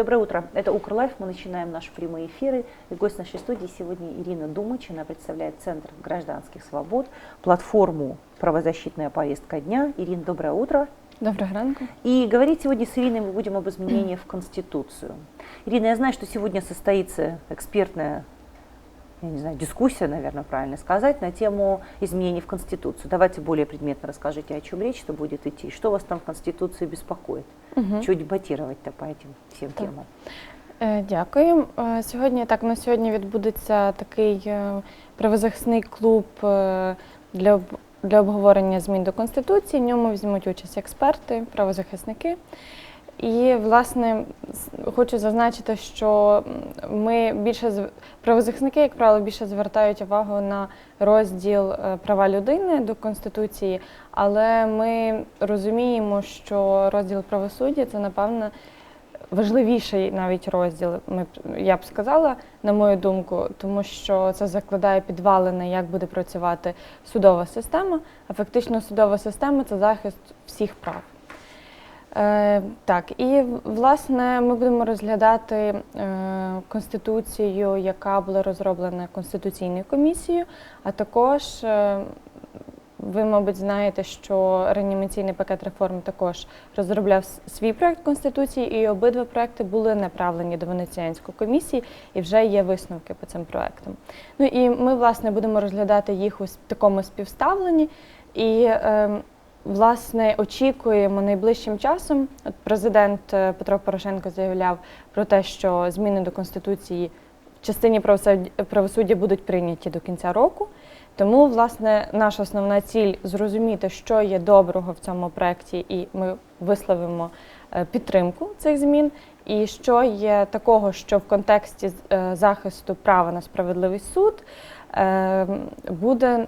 Доброе утро. Это Укрлайф. Мы начинаем наши прямые эфиры. И гость нашей студии сегодня Ирина Думыч. Она представляет Центр гражданских свобод, платформу «Правозащитная повестка дня». Ирина, доброе утро. Доброго ранку. И говорить сегодня с Ириной мы будем об изменениях в Конституцию. Ирина, я знаю, что сегодня состоится экспертная я не знаю, дискуссия, наверное, правильно сказать, на тему изменений в Конституцию. Давайте более предметно расскажите, о чем речь-то будет идти, что вас там в Конституции беспокоит. Угу. Чего дебатировать-то по этим всем Так. темам? Е, Дякую. Е, Сьогодні так на сьогодні відбудеться такий е, правозахисний клуб е, для для обговорення змін до конституції. В ньому візьмуть участь експерти, правозахисники. І, власне, хочу зазначити, що ми більше правозахисники, як правило, більше звертають увагу на розділ е, права людини до конституції, але ми розуміємо, що розділ правосуддя це напевно важливіший навіть розділ. Ми я б сказала, на мою думку, тому що це закладає підвалини, як буде працювати судова система. А фактично судова система це захист всіх прав. Е, так, і власне ми будемо розглядати е, конституцію, яка була розроблена конституційною комісією, а також е, ви, мабуть, знаєте, що реанімаційний пакет реформ також розробляв свій проект конституції, і обидва проекти були направлені до Венеціанської комісії, і вже є висновки по цим проектам. Ну і ми, власне, будемо розглядати їх у такому співставленні. І е, власне очікуємо найближчим часом. От президент е, Петро Порошенко заявляв про те, що зміни до конституції в частині правосуддя- будуть прийняті до кінця року. Тому, власне, наша основна ціль зрозуміти, що є доброго в цьому проєкті, і ми висловимо е, підтримку цих змін, і що є такого, що в контексті е, захисту права на справедливий суд буде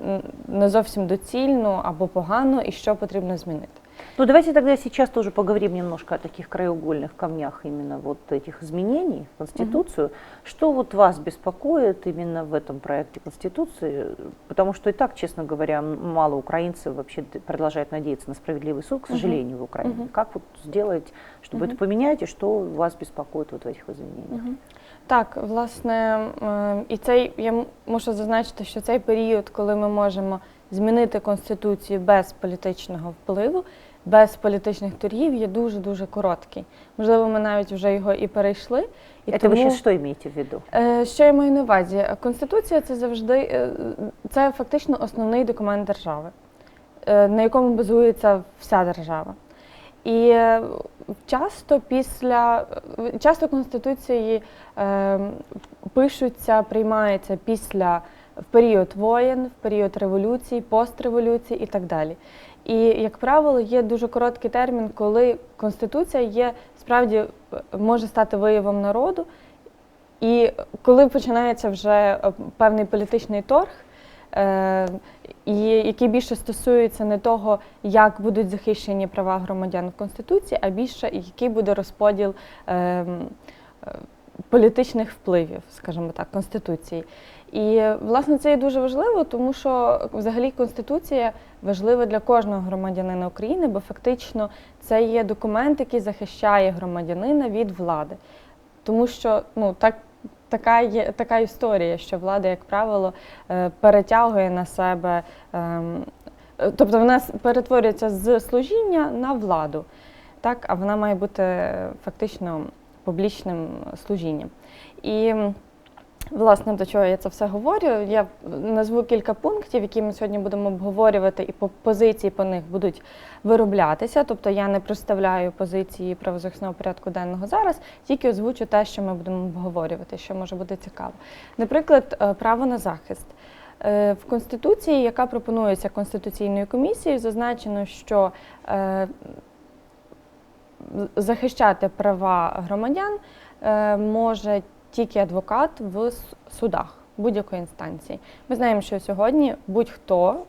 не зовсім доцільно або погано, і що потрібно змінити. Ну, давайте тогда сейчас тоже поговорим немножко о таких краеугольных камнях именно вот этих изменений в Конституцию. Что вот вас беспокоит именно в этом проекте Конституции? Потому что и так, честно говоря, м- мало украинцев вообще д- продолжают надеяться на справедливый суд, к Мгм. сожалению, в Украине. Мгм. Как вот сделать, чтобы Мгм. это поменять, и что вас беспокоит вот в этих изменениях? Мгм. Так, власне, е, і цей я м- мушу зазначити, що цей період, коли ми можемо змінити конституцію без політичного впливу, без політичних торгів, є дуже дуже короткий. Можливо, ми навіть вже його і перейшли. І тому, вы сейчас что имеете в виду? Е, Що я маю на увазі? Конституція це завжди е, це фактично основний документ держави, е, на якому базується вся держава. І часто після часто конституції е, пишуться, приймаються після в період воєн, в період революції, постреволюції і так далі. І, як правило, є дуже короткий термін, коли конституція є справді може стати виявом народу. І коли починається вже е, певний політичний торг, е, і який більше стосується не того, як будуть захищені права громадян в Конституції, а більше який буде розподіл е, е, політичних впливів, скажімо так, Конституції. І власне це є дуже важливо, тому що взагалі Конституція важлива для кожного громадянина України, бо фактично це є документ, який захищає громадянина від влади. Тому що ну так. Така є така історія, що влада, як правило, е, перетягує на себе, ем, тобто вона перетворюється з служіння на владу, так, а вона має бути е, фактично публічним служінням. І власне до чого я це все говорю. Я назву кілька пунктів, які ми сьогодні будемо обговорювати, і по позиції по них будуть вироблятися. Тобто я не представляю позиції правозахисного порядку денного зараз, тільки озвучу те, що ми будемо обговорювати, що може бути цікаво. Наприклад, е, право на захист. Е, В Конституції, яка пропонується Конституційною комісією, зазначено, що е, захищати права громадян може тільки адвокат в судах будь-якої інстанції. Ми знаємо, що сьогодні будь-хто,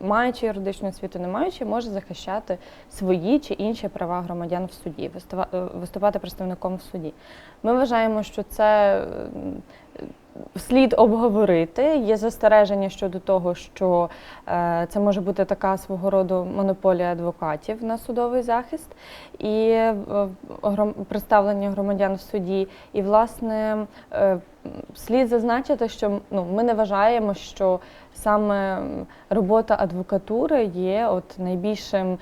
маючи юридичну освіту, не маючи, може захищати свої чи інші права громадян в суді, виступати представником в суді. Ми вважаємо, що це слід обговорити. Є застереження щодо того, що е, це може бути така свого роду монополія адвокатів на судовий захист і е, гром- представлення громадян в суді. І, власне, е, слід зазначити, що ну, ми не вважаємо, що саме робота адвокатури є от найбільшим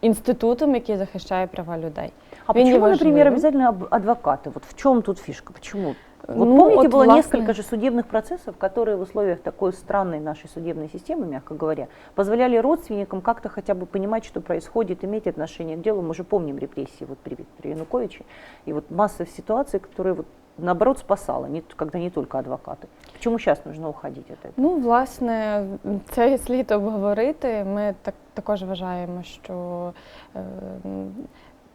інститутом, який захищає права людей. А Він почему, например, обязательно адвокаты? Вот в чем тут фишка? Почему? Вот Ну, помните, от, было власне- несколько же судебных процессов, которые в условиях такой странной нашей судебной системы, мягко говоря, позволяли родственникам как-то хотя бы понимать, что происходит, иметь отношение к делу. Мы же помним репрессии вот при, при Януковиче. И вот масса ситуаций, которые вот наоборот спасала, не, когда не только адвокаты. Почему сейчас нужно уходить от этого? Ну, власне, це слід обговорити. Ми так також вважаємо, що е, м,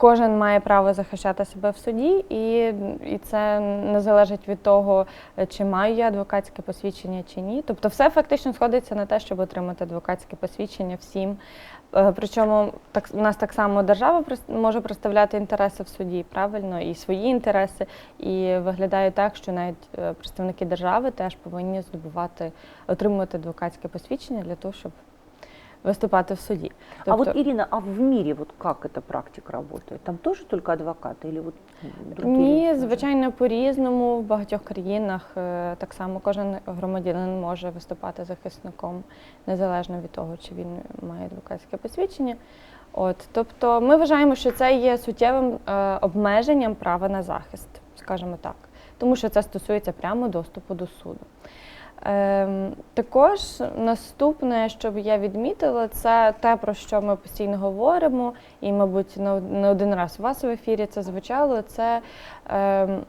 кожен має право захищати себе в суді, і, і це не залежить від того, е, чи маю я адвокатське посвідчення чи ні. Тобто, все фактично сходиться на те, щоб отримати адвокатське посвідчення всім. Е, Причому так у нас так само держава може представляти інтереси в суді, правильно, і свої інтереси. І виглядає так, що навіть е, представники держави теж повинні здобувати, отримувати адвокатське посвідчення для того, щоб виступати в суді. а вот, Тобто- Ирина, а в мире вот как эта практика работает? Там тоже только адвокаты или вот другие Ні, звичайно, по-різному. В багатьох країнах е, так само кожен громадянин може виступати захисником, незалежно від того, чи він має адвокатське посвідчення. От, тобто ми вважаємо, що це є суттєвим е, обмеженням права на захист, скажімо так, тому що це стосується прямо доступу до суду. Ем, також наступне, що б я відмітила, це те, про що ми постійно говоримо, і, мабуть, не один раз у вас в ефірі це звучало. Це, ем,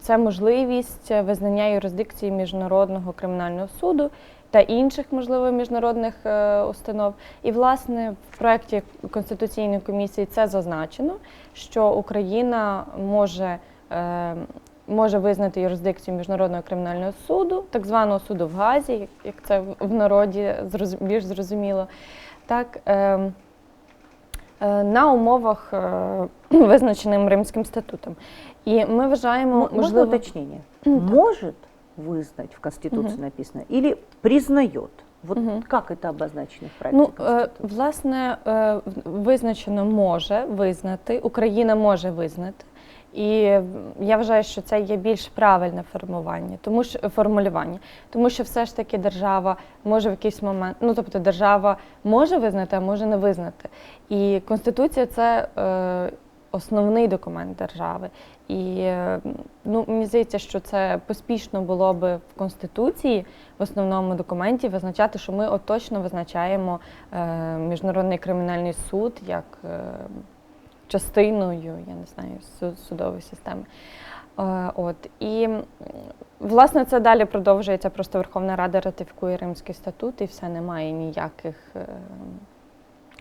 це можливість визнання юрисдикції міжнародного кримінального суду та інших, можливо, міжнародних е, установ. І, власне, в проєкті Конституційної комісії це зазначено, що Україна може. Може визнати юрисдикцію міжнародного кримінального суду, так званого суду в Газі, як- це в- народі більш зрозуміло, так е, е, на умовах е, визначеним Римським статутом. І ми вважаємо, можливо, уточнение? М, так. В Конституции Мгм. написано или признает? Вот Мгм. как это обозначено в проекте Ну, е, власне, визначено може визнати, Україна може визнати. І я вважаю, що це є більш правильне формування, тому що формулювання, тому що все ж таки держава може в якийсь момент, ну тобто держава може визнати, а може не визнати. І конституція це е, основний документ держави. І е, ну мені здається, що це поспішно було би в конституції в основному документі визначати, що ми от точно визначаємо е, міжнародний кримінальний суд як е, частиною, я не знаю, судової системи. Е, От і власне це далі продовжується. Просто Верховна Рада ратифікує Римський статут, і все немає ніяких е,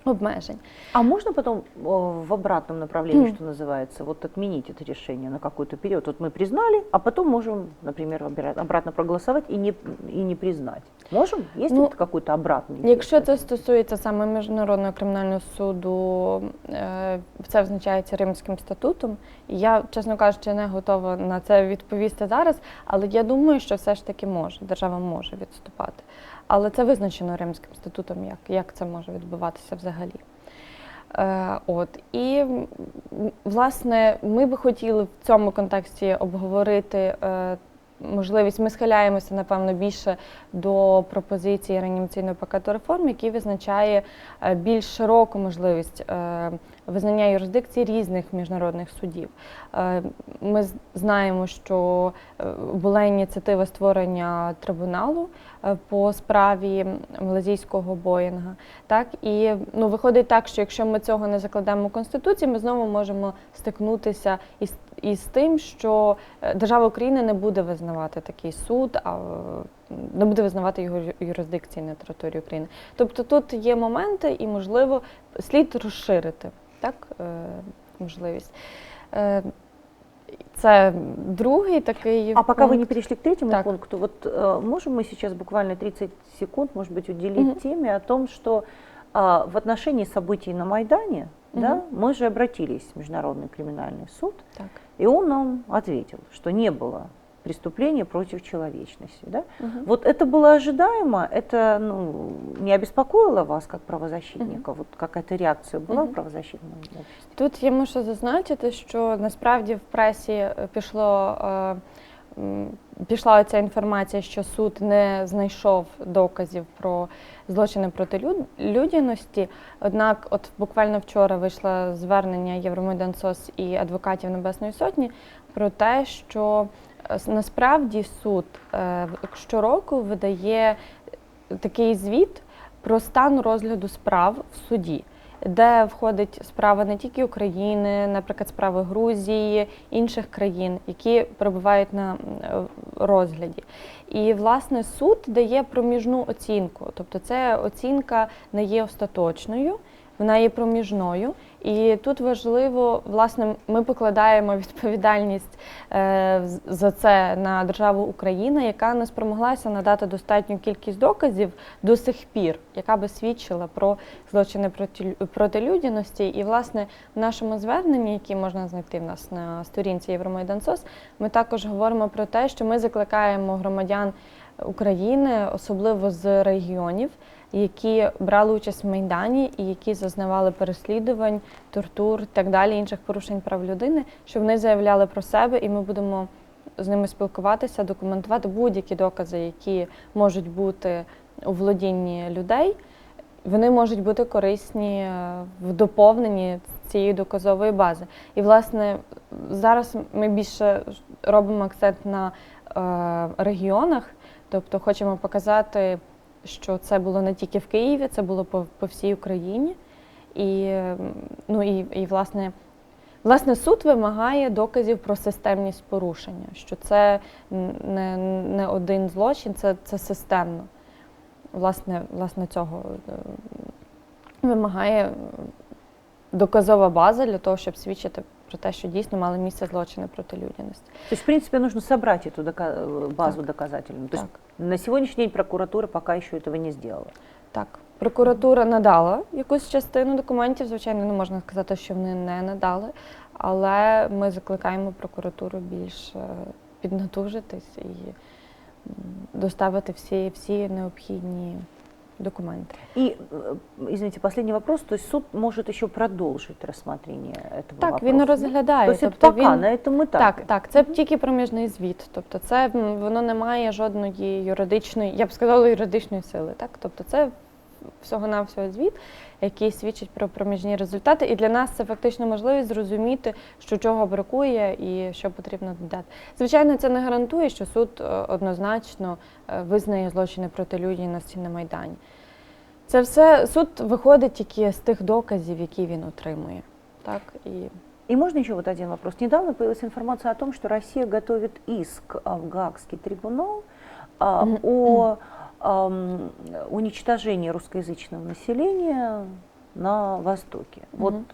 обмежень. А можно потом о, в обратном направлении, Мгм. что называется, вот отменить это решение на какой-то период? Вот мы признали, а потом можем, например, обра- обратно проголосовать и не, и не признать. Можем? Есть Ну, вот какой-то обратный? Якщо эффект? це стосується саме міжнародного кримінального суду, е, це визначається Римським статутом. І Я, чесно кажучи, не готова на це відповісти зараз, але я думаю, що все ж таки може, держава може відступати. Але це визначено Римським статутом, як, як це може відбуватися взагалі. Е, от і власне ми би хотіли в цьому контексті обговорити е, можливість. Ми схиляємося напевно більше до пропозиції реанімаційного пакету реформ, який визначає е, більш широку можливість е, визнання юрисдикції різних міжнародних судів. Е, Ми знаємо, що е, була ініціатива створення трибуналу е, по справі малазійського Боїнга. Так і ну виходить так, що якщо ми цього не закладемо в конституції, ми знову можемо стикнутися із, із тим, що держава України не буде визнавати такий суд, а не буде визнавати його ю- юрисдикції на території України. Тобто тут є моменти, і можливо слід розширити так е, можливість. Е, Це другий такий. А пока вы не пункт. перешли к третьему Так. пункту, вот э, можем мы сейчас буквально 30 секунд, может быть, уделить Мгм. теме о том, что а, в отношении событий на Майдане, да, Мгм. мы же обратились в Международный криминальный суд, Так. и он нам ответил, что не было преступление против человечности. Да? Мгм. Вот это было ожидаемо, это ну, не обеспокоило вас как правозащитника? Вот какая-то реакция была Мгм. в правозащитном обществе? Тут я мушу зазначити, що насправді в пресі е, пішло. е, м, Пішла ця інформація, що суд не знайшов доказів про злочини проти люд- людяності. Однак, от буквально вчора вийшло звернення Євромайдан СОС і адвокатів Небесної Сотні про те, що е, с- насправді суд е, щороку видає такий звіт про стан розгляду справ в суді де входить справа не тільки України, наприклад, справи Грузії, інших країн, які перебувають на е, розгляді. І власне суд дає проміжну оцінку, тобто це оцінка не є остаточною. Вона є проміжною, і тут важливо, власне, ми покладаємо відповідальність е, за це на державу Україна, яка не спромоглася надати достатню кількість доказів до сих пір, яка би свідчила про злочини проти, людяності. І, власне, в нашому зверненні, яке можна знайти в нас на сторінці Євромайдан СОС, ми також говоримо про те, що ми закликаємо громадян України, особливо з регіонів, які брали участь в Майдані і які зазнавали переслідувань, тортур, так далі, інших порушень прав людини, щоб вони заявляли про себе, і ми будемо з ними спілкуватися, документувати будь-які докази, які можуть бути у володінні людей. Вони можуть бути корисні е, в доповненні цієї доказової бази. І, власне, зараз ми більше робимо акцент на е, регіонах, тобто хочемо показати, що це було не тільки в Києві, це було по, по всій Україні. І, ну, і, і власне, власне, суд вимагає доказів про системність порушення, що це не, не один злочин, це, це системно. Власне, власне, цього е, вимагає доказова база для того, щоб свідчити про те, що дійсно мали місце злочини проти людяності. То есть, в принципе, нужно собрать эту дока- э, базу Так. доказательную. То есть, Так. на сегодняшний день прокуратура пока еще этого не сделала. Так, прокуратура надала якусь частину документів. Звичайно, не можна сказати, що вони не надали, але ми закликаємо прокуратуру більш е, піднатужитись і м, доставити всі, всі необхідні документи. И, э, извините, последний вопрос. То есть суд может еще продолжить рассмотрение этого Так, вопроса? він да? розглядає. То есть тобто это пока, він... на этом этапе? Так, так, це тільки проміжний звіт. Тобто, це м, воно не має жодної юридичної, я б сказала, юридичної сили. Так, тобто, це всього навсього звіт, який свідчить про проміжні результати. І для нас це фактично можливість зрозуміти, що чого бракує і що потрібно додати. Звичайно, це не гарантує, що суд е, однозначно е, визнає злочини проти людяності на майдані. Це все суд виходить тільки з тих доказів, які він отримує. Так і И можно еще вот один вопрос. Недавно появилась информация о том, что Россия готовит иск в Гаагский трибунал а, о ам, уничтожении русскоязычного населения на Востоке. Вот Мгм.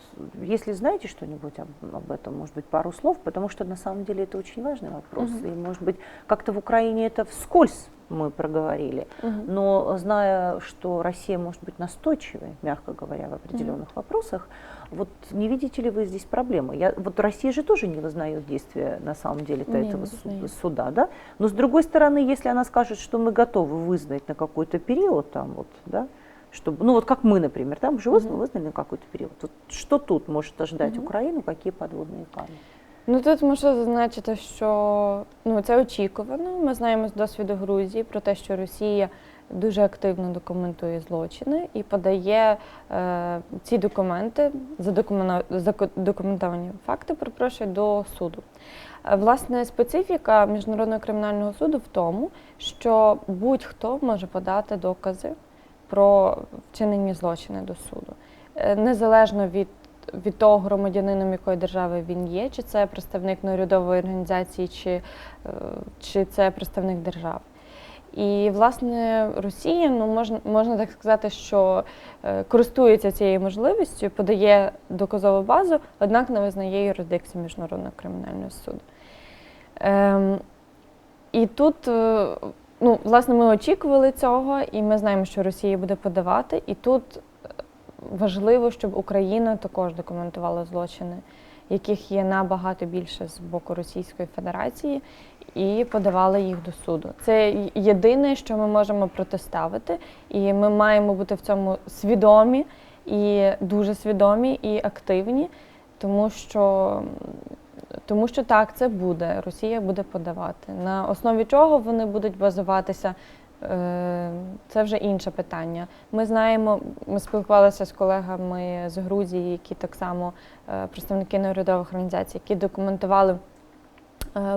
если знаете что-нибудь об, об этом, может быть, пару слов, потому что на самом деле это очень важный вопрос. Мгм. И, может быть, как-то в Украине это вскользь мы проговорили. Мгм. Но зная, что Россия может быть настойчивой, мягко говоря, в определенных вопросах, вот не видите ли вы здесь проблемы? Я, вот Россия же тоже не вызнает действия на самом деле Не, этого не су- вызнает. суда, да? Но с другой стороны, если она скажет, что мы готовы вызнать на какой-то период, там вот, да, чтобы, ну вот как мы, например, там же Мгм. вызнали на какой-то период. Вот что тут может ожидать Мгм. Украину, какие подводные камни? Ну тут можу зазначити, що ну це очікувано. Ми знаємо з досвіду Грузії про те, що Росія дуже активно документує злочини і подає е, ці документи задокументовані факти, перепрошую, до суду. Е, Власне, специфіка міжнародного кримінального суду в тому, що будь-хто може подати докази про вчинені злочини до суду, Е, незалежно від від того громадянином якої держави він є, чи це представник неурядової організації, чи, е, чи це представник держави. І власне Росія, ну можна можна так сказати, що е, користується цією можливістю, подає доказову базу, однак не визнає юрисдикцію міжнародного кримінального суду. Ем, і тут, е, ну, власне, ми очікували цього, і ми знаємо, що Росія буде подавати. І тут е, важливо, щоб Україна також документувала злочини, яких є набагато більше з боку Російської Федерації, і подавали їх до суду. Це єдине, що ми можемо протиставити, і ми маємо бути в цьому свідомі і дуже свідомі і активні, тому що. Тому що так, це буде. Росія буде подавати. На основі чого вони будуть базуватися, е, це вже інше питання. Ми знаємо, ми спілкувалися з колегами з Грузії, які так само е, представники неурядових організацій, які документували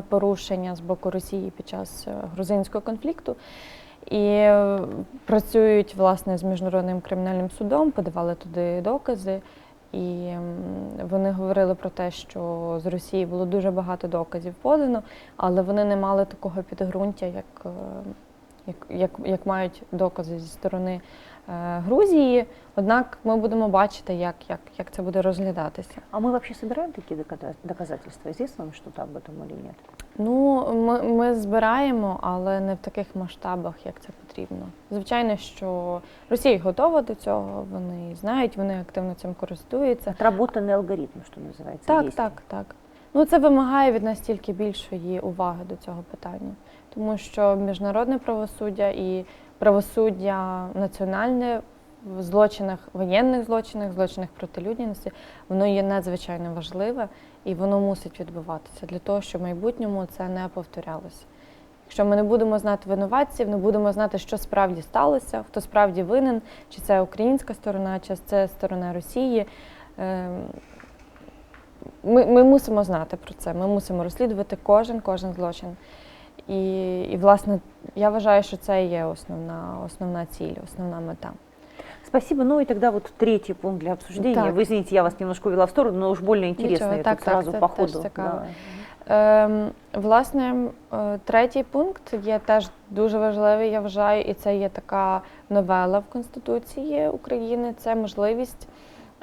порушення з боку Росії під час е, грузинського конфлікту. І е, працюють власне з міжнародним кримінальним судом, подавали туди докази. І вони говорили про те, що з Росії було дуже багато доказів подано, але вони не мали такого підґрунтя, як, е, як, як, як мають докази зі сторони е, Грузії. Однак ми будемо бачити, як, як, як це буде розглядатися. А мы вообще собираем такие доказа- доказательства? Известно вам что-то об этом или нет? Ну, ми, ми збираємо, але не в таких масштабах, як це потрібно. Звичайно, що Росія готова до цього, вони знають, вони активно цим користуються. Отработанный алгоритм, что называется. Так, есть. так, так. Ну це вимагає від нас тільки більшої уваги до цього питання, тому що міжнародне правосуддя і правосуддя національне в злочинах, воєнних злочинах, злочинах проти людяності, воно є надзвичайно важливе і воно мусить відбуватися для того, щоб в майбутньому це не повторялося. Якщо ми не будемо знати винуватців, не будемо знати, що справді сталося, хто справді винен, чи це українська сторона, чи це сторона Росії. ем, ми, ми мусимо знати про це. Ми мусимо розслідувати кожен, кожен злочин. І, і власне, я вважаю, що це є основна, основна ціль, основна мета. Спасибо. Ну и тогда вот третий пункт для обсуждения. Так. Вы извините, я вас немножко увела в сторону, но уж больно интересно. Ничего, я так, тут так, сразу це по ходу. да. Ем, власне, е, третій пункт є теж дуже важливий, я вважаю, і це є така новела в Конституції України. Це можливість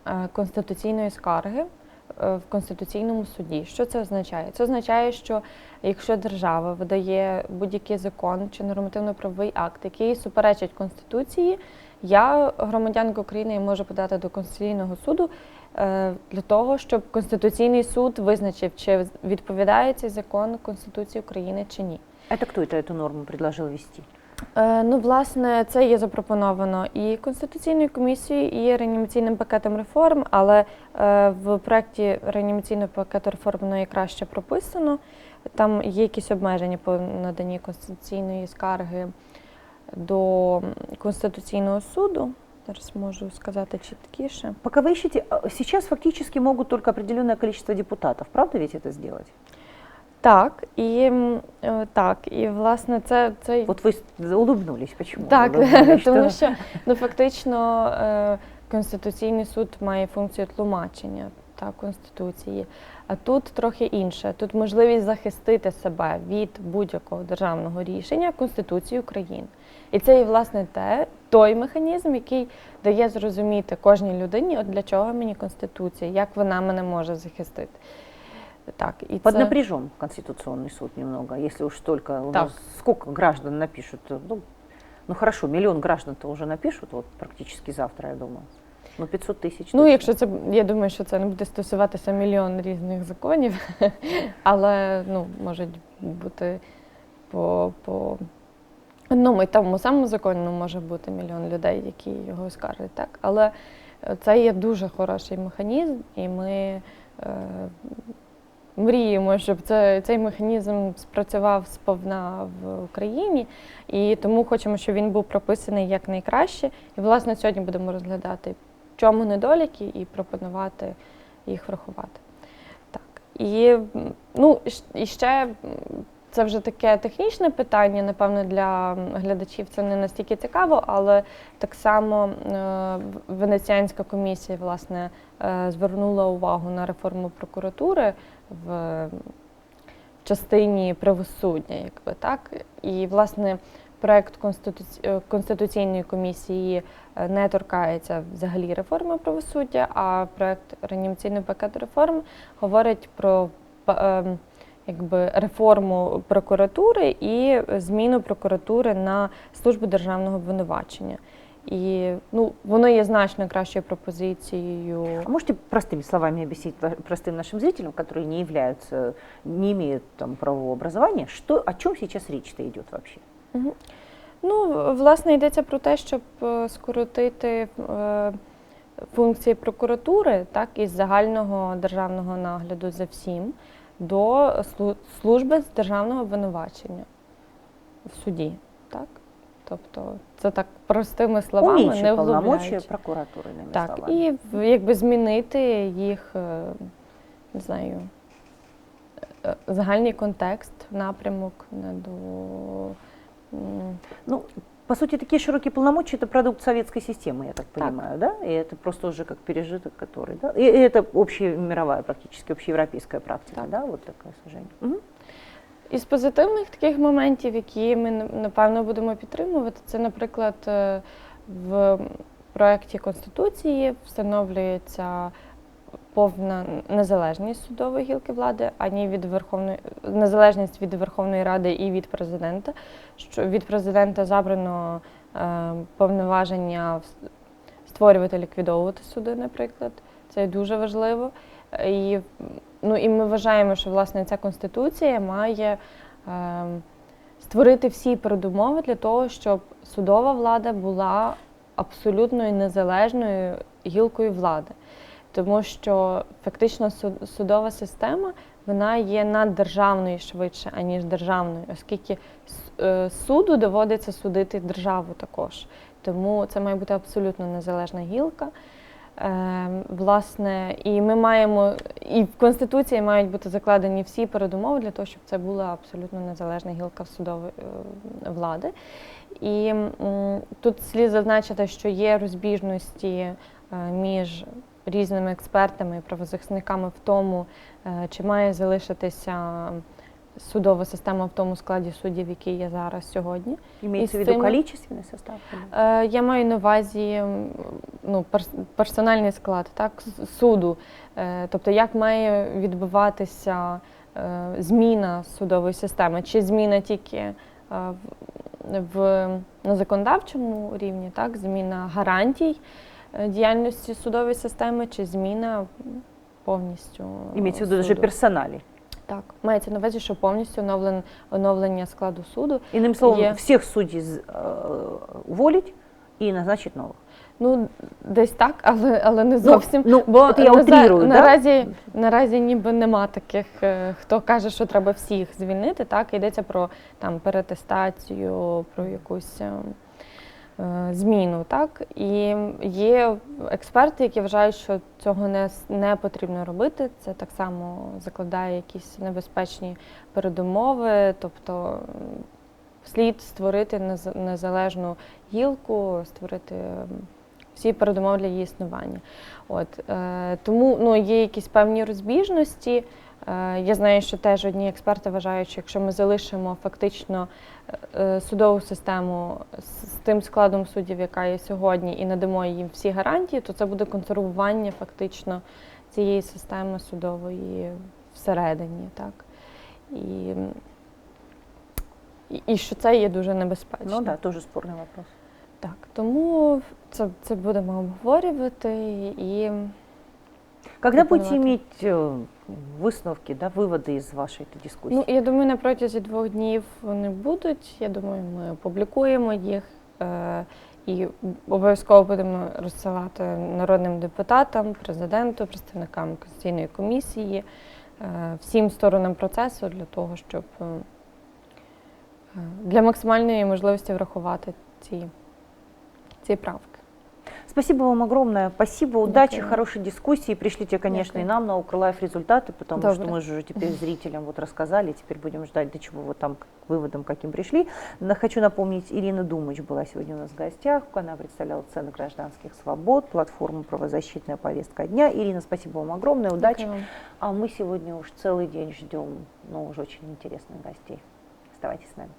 е, конституційної скарги в Конституційному суді. Що це означає? Це означає, що якщо держава видає будь-який закон чи нормативно-правовий акт, який суперечить Конституції, я, громадянка України, можу подати до Конституційного суду е, для того, щоб Конституційний суд визначив, чи відповідає цей закон Конституції України чи ні. Это кто это эту норму предложил ввести? Е, Ну, власне, це є запропоновано і Конституційною комісією, і реанімаційним пакетом реформ, але е, в проєкті реанімаційного пакету реформ воно краще прописано. Там є якісь обмеження по наданні конституційної скарги до Конституційного суду. Зараз можу сказати чіткіше. Пока вы ищете, сейчас фактически могут только определенное количество правда ведь это сделать? Так, і м, е, так, і власне це, це Вот вы с- улыбнулись, почему? Так, Улыбнулись, что- тому що ну фактично е, Конституційний суд має функцію тлумачення та Конституції. А тут трохи інше. Тут можливість захистити себе від будь-якого державного рішення Конституції України. І це є власне те, той механізм, який дає зрозуміти кожній людині, от для чого мені Конституція, як вона мене може захистити. Так, і це... Поднапряжен Конституционный суд немного, если уж только у Так. нас сколько граждан напишут, ну, ну хорошо, миллион граждан-то уже напишут, вот практически завтра, я думаю. Ну, 500 тысяч. Ну, якщо це я думаю, що це не буде стосуватися мільйон різних законів, але ну можуть бути по, по одному і тому самому закону ну, може бути мільйон людей, які його скаржать, так. Але е, це є дуже хороший механізм, і ми е, мріємо, щоб це, цей механізм спрацював сповна в Україні. І тому хочемо, щоб він був прописаний якнайкраще. І, власне, сьогодні будемо розглядати, в чому недоліки, і пропонувати їх врахувати. Так. І, ну, і ще це вже таке технічне питання, напевно, для глядачів це не настільки цікаво, але так само е, Венеціанська комісія власне е, звернула увагу на реформу прокуратури в частині правосуддя, якби так. І власне проект Конституці... е, Конституційної комісії е, не торкається взагалі реформи правосуддя, а проект реанімаційного пакету реформ говорить про ем, якби реформу прокуратури і зміну прокуратури на службу державного обвинувачення. І ну, воно є значно кращою пропозицією. А можете простыми словами объяснить ва- простым нашим зрителям, которые не являются, не имеют там правового образования, что, о чем сейчас речь-то идет вообще? Мгм. Ну, в- власне, йдеться про те, щоб е, скоротити е, функції прокуратури, так, із загального державного нагляду за всім до слу- служби з державного обвинувачення в суді. Так? Тобто це так простими словами, Уменьшить не полномочия вглубляючи. прокуратуры, иными Так, словами. і в- якби змінити їх, е, не знаю, е, загальний контекст, напрямок не до. м, Ну, по сути, такие широкие полномочия – это продукт советской системы, я так Так. понимаю, да? И это просто уже как пережиток, который, да? И, и это общемировая, практически общеевропейская практика, Так. да? Вот такое сужение. Мгм. Із позитивних таких моментів, які ми напевно будемо підтримувати, це, наприклад, е, в проєкті Конституції встановлюється повна незалежність судової гілки влади, ані від Верховної незалежність від Верховної Ради і від президента. Що від президента забрано е, повноваження створювати, ліквідовувати суди, наприклад. Це дуже важливо. І, ну, і ми вважаємо, що власне ця конституція має е, створити всі передумови для того, щоб судова влада була абсолютною незалежною гілкою влади. Тому що фактично судова система вона є наддержавною швидше, аніж державною, оскільки е, суду доводиться судити державу також. Тому це має бути абсолютно незалежна гілка. Е, власне, і ми маємо, і в Конституції мають бути закладені всі передумови для того, щоб це була абсолютно незалежна гілка судової е, влади. І тут слід зазначити, що є розбіжності е, між різними експертами і правозахисниками в тому, е, чи має залишитися судова система в тому складі суддів, який є зараз сьогодні. Имеется в с виду состав? Е, Я маю на увазі ну, персональний склад так, суду. Е, Тобто, як має відбуватися е, зміна судової системи, чи зміна тільки е, в- на законодавчому рівні, так, зміна гарантій е, діяльності судової системи, чи зміна повністю е, Имеется в виду даже суду. персонали. Так, мається на увазі, що повністю оновлен, оновлення складу суду. Иным словом, Е. всех судей з- э, уволить и назначить новых. Ну, десь так, але, але не зовсім. ну, Бо це я наза- утрирую, да? наразі, наразі ніби нема таких, е, хто каже, що треба всіх звільнити. Так, йдеться про там перетестацію, про якусь е, е, зміну. Так, і є експерти, які вважають, що цього не, не потрібно робити. Це так само закладає якісь небезпечні передумови, тобто. Слід створити нез- незалежну гілку, створити всі передумови для її існування. От, е, тому ну, є якісь певні розбіжності. Е, я знаю, що теж одні експерти вважають, що якщо ми залишимо фактично е, судову систему з, з тим складом суддів, яка є сьогодні, і надамо їм всі гарантії, то це буде консервування фактично цієї системи судової всередині. Так? І, і, і що це є дуже небезпечно. Ну да, тоже спорный вопрос. Так, тому це, це будемо обговорювати і Когда Как будете поняла, иметь э, высновки, да, выводы из вашей этой дискуссии? ну я думаю, на протязі двох днів вони будуть. Я думаю, ми опублікуємо їх е, і обов'язково будемо розсилати народним депутатам, президенту, представникам конституційної комісії, е, всім сторонам процесу для того, щоб е, е, для максимальної можливості врахувати ці, Ці правки. Спасибо вам огромное. Спасибо, удачи, Дякую. хорошей дискуссии. Пришлите, конечно, Дякую. и нам на Укрлайф результаты, потому что Добре. мы же уже теперь зрителям вот рассказали, теперь будем ждать, до чего вот там к выводам каким пришли. Но хочу напомнить, Ирина Думыч была сегодня у нас в гостях. Она представляла Центр гражданских свобод, платформу «Правозащитная повестка дня». Ирина, спасибо вам огромное, удачи. Вам. А мы сегодня уж целый день ждем, ну, уже очень интересных гостей. Оставайтесь с нами.